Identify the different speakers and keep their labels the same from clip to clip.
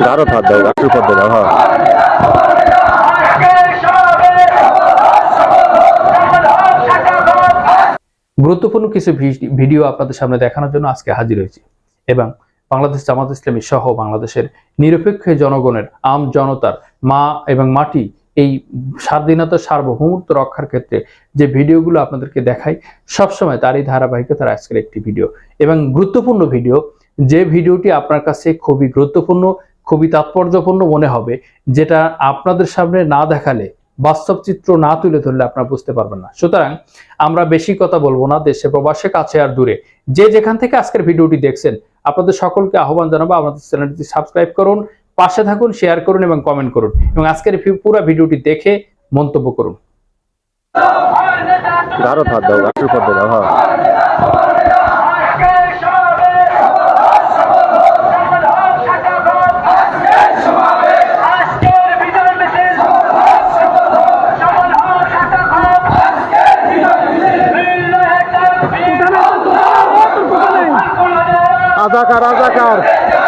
Speaker 1: গাঢ় থাক দাও গাছের
Speaker 2: গুরুত্বপূর্ণ কিছু ভিডিও আপনাদের সামনে দেখানোর জন্য আজকে হাজির হয়েছি। এবং বাংলাদেশ জামাত ইসলামী সহ বাংলাদেশের নিরপেক্ষ জনগণের আম জনতার মা এবং মাটি এই স্বাধীনতা সার্বভৌমত্ব রক্ষার ক্ষেত্রে যে ভিডিওগুলো আপনাদেরকে দেখাই, সবসময় তারই ধারাবাহিকতার আজকের একটি ভিডিও। এবং গুরুত্বপূর্ণ ভিডিও, যে ভিডিওটি আপনার কাছে খুবই গুরুত্বপূর্ণ, খুবই তাৎপর্যপূর্ণ মনে হবে, যেটা আপনাদের সামনে না দেখালে বাস্তব চিত্র না তুলে ধরলে আপনারা বুঝতে পারবেন না। সুতরাং আমরা বেশি কথা বলব না, দেশে প্রবাসে কাছে আর দূরে। যে যেখান থেকে আজকের ভিডিওটি দেখছেন, আপনাদের সকলকে আহ্বান জানাব, আমাদের চ্যানেলটি সাবস্ক্রাইব করুন, পাশে থাকুন, শেয়ার করুন এবং কমেন্ট করুন। এবং আজকের পুরো ভিডিওটি দেখে মন্তব্য করুন।
Speaker 1: দাও গাছের দাও হ্যাঁ। cara, olha a cara.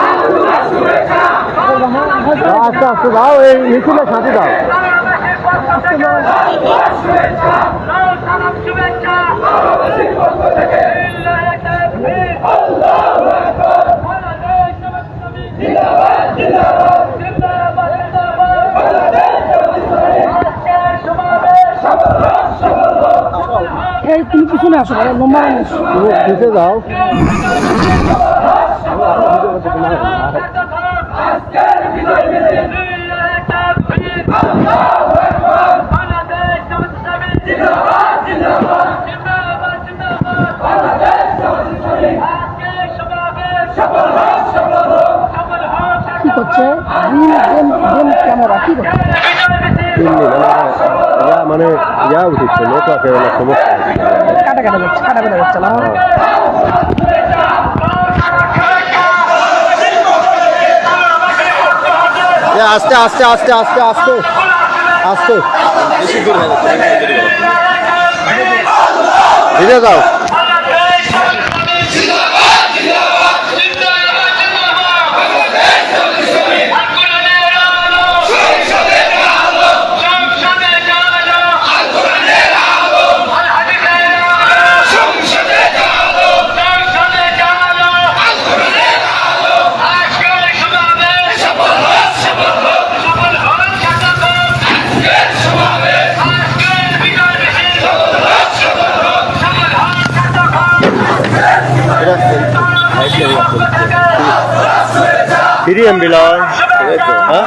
Speaker 1: আস্তে আস্তে দাও এই মিছিলের সাথে দাও।
Speaker 3: এই তুমি পিছনে আসো বলো লম্বা
Speaker 1: দিতে দাও।
Speaker 3: কি করছে? ক্যামেরা কি করছে
Speaker 1: মানে ইয়া উঠেছে অনেক সমস্যা
Speaker 3: কাটা কাটা যাচ্ছে কাটা কাটা যাচ্ছে না
Speaker 1: আস্তে আস্তে আস্তে আস্তে আস্তে আস্তে। ধীরে যাও Biri yan Bilal. Ha?